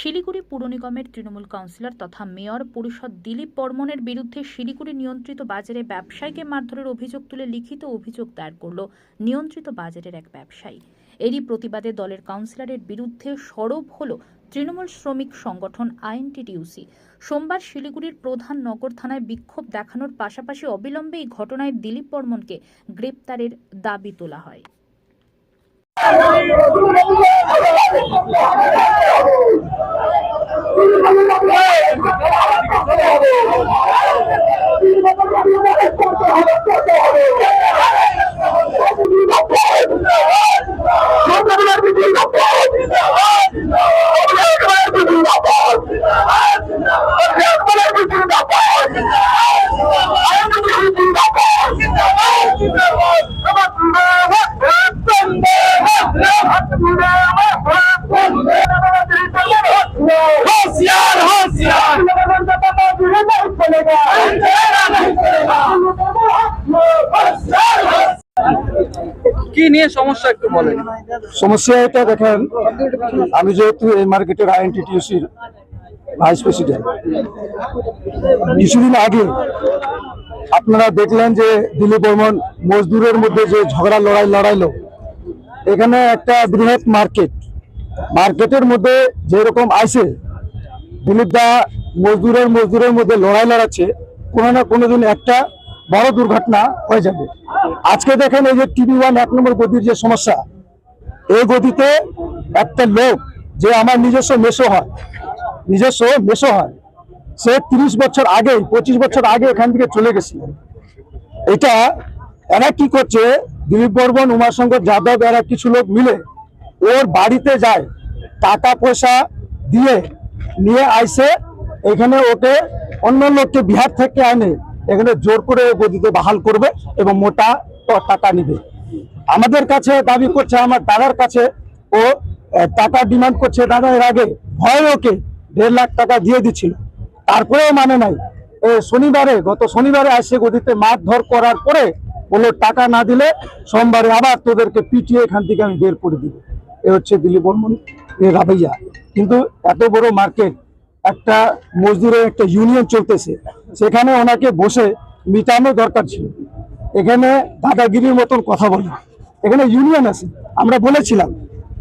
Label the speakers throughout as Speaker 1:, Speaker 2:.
Speaker 1: শিলিগুড়ি পুর নিগমের তৃণমূল কাউন্সিলর তথা মেয়র পরিষদ দিলীপ বর্মনের বিরুদ্ধে শিলিগুড়ি নিয়ন্ত্রিত বাজারে ব্যবসায়ীকে মারধরের অভিযোগ তুলে লিখিত অভিযোগ দায়ের করল নিয়ন্ত্রিত বাজারের এক ব্যবসায়ী। এরই প্রতিবাদে দলের কাউন্সিলরের বিরুদ্ধে সরব হল তৃণমূল শ্রমিক সংগঠন আইএনটিটিউসি। সোমবার শিলিগুড়ির প্রধান নগর থানায় বিক্ষোভ দেখানোর পাশাপাশি অবিলম্বে এই ঘটনায় দিলীপ বর্মনকে গ্রেপ্তারের দাবি তোলা হয়।
Speaker 2: কি নিয়ে সমস্যা একটু বলেন।
Speaker 3: সমস্যা এটা দেখেন, আমি যেহেতু এই মার্কেটের আইএনটিটিউসির ভাইস প্রেসিডেন্ট, কিছুদিন আগে আপনারা দেখলেন যে দিলীপ বর্মন মজদুরের মধ্যে যে ঝগড়া লড়াই লড়াইলো, এখানে একটা বৃহৎ মার্কেট, মার্কেটের মধ্যে যেরকম আইসে দিলীপ দা মজদুরের মজদুরের মধ্যে লড়াই লড়াচ্ছে, কোনো না কোনো দিন একটা বড় দুর্ঘটনা হয়ে যাবে। আজকে দেখেন এই যে টিভি ওয়ান এক নম্বর গতির যে সমস্যা, এই গতিতে একটা লোক যে আমার নিজস্ব মেশো হয়, নিজস্ব মেশো হয়, সে তিরিশ বছর আগে পঁচিশ বছর আগে এখান থেকে চলে গেছিল এটা, এরা কি করছে দিলীপ বর্মন উমাশঙ্কর যাদব এরা কিছু লোক মিলে ওর বাড়িতে যায়, টাকা পয়সা দিয়ে নিয়ে আইসে, এখানে ওকে অন্য লোককে বিহার থেকে আনে। এখানে জোর করে গদিতে বাহাল করবে এবং মোটা টাকা নিবে। আমাদের কাছে দাবি করছে, আমার দাদার কাছে ও টাকা ডিমান্ড করছে। দাদা, এর আগে ভয় ওকে দেড় লাখ টাকা দিয়ে দিচ্ছিল তারপরেও মানে নাই। শনিবারে, গত শনিবারে আসে গদিতে মারধর করার পরে বলল, টাকা না দিলে সোমবারে আবার তোদেরকে পিটিয়ে এখান থেকে আমি বের করে দিব। এ হচ্ছে দিলীপ বর্মন, এ রাবাইয়া কিন্তু এত বড় মার্কেট একটা মজদুরের একটা ইউনিয়ন চলতেছে। সেখানে ওনাকে বসে মিটানো দরকার ছিল। এখানে দাদাগিরির মতন কথা বলে। এখানে ইউনিয়ন আছে। আমরা বলেছিলাম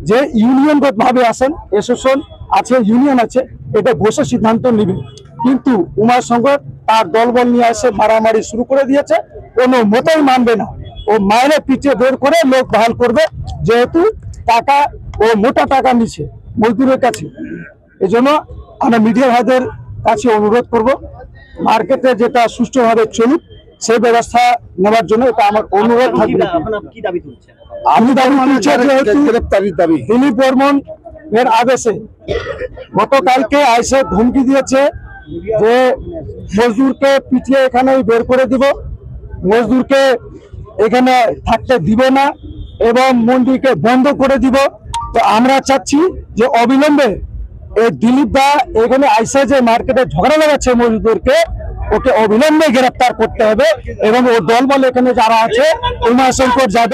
Speaker 3: যে ইউনিয়নগত ভাবে আসেন এসোসিয়েশন আছে ইউনিয়ন আছে, এটা বসে সিদ্ধান্ত নিবে। কিন্তু উমার সঙ্গে তার দলবল নিয়ে এসে মারামারি শুরু করে দিয়েছে। কোনো মতেই মানবে না। ও মায়ের পিঠে বের করে লোক বহাল করবে, যেহেতু টাকা ও মোটা টাকা নিচ্ছে মজদুরের কাছে। এই জন্য আমরা মিডিয়া ভাইদের কাছে অনুরোধ করব মার্কেটে যেটা সুষ্ঠুভাবে চলুক সেই ব্যবস্থা নেওয়ার জন্য এটা আমার অনুরোধ থাকবে।
Speaker 2: কি
Speaker 3: আমি দাবি তুলছি যেহেতু
Speaker 4: গ্রেপ্তারির দাবি।
Speaker 3: দিলীপ বর্মন এর আদেশে গতকালকে আইসে ধমকি দিয়েছে যে মজদুরকে পিটিয়ে এখানে বের করে দিব মজদুরকে এখানে থাকতে দিব না এবং মন্দিরকে বন্ধ করে দিব। তো আমরা চাচ্ছি যে অবিলম্বে এই দিলীপ দা এখানে আইসা যে মার্কেটে ঝগড়া লাগাচ্ছে মজদুরকে ওকে অবিলম্বে গ্রেপ্তার করতে হবে এবং ও দলবল এখানে যারা আছে, উমাশঙ্কর যাদব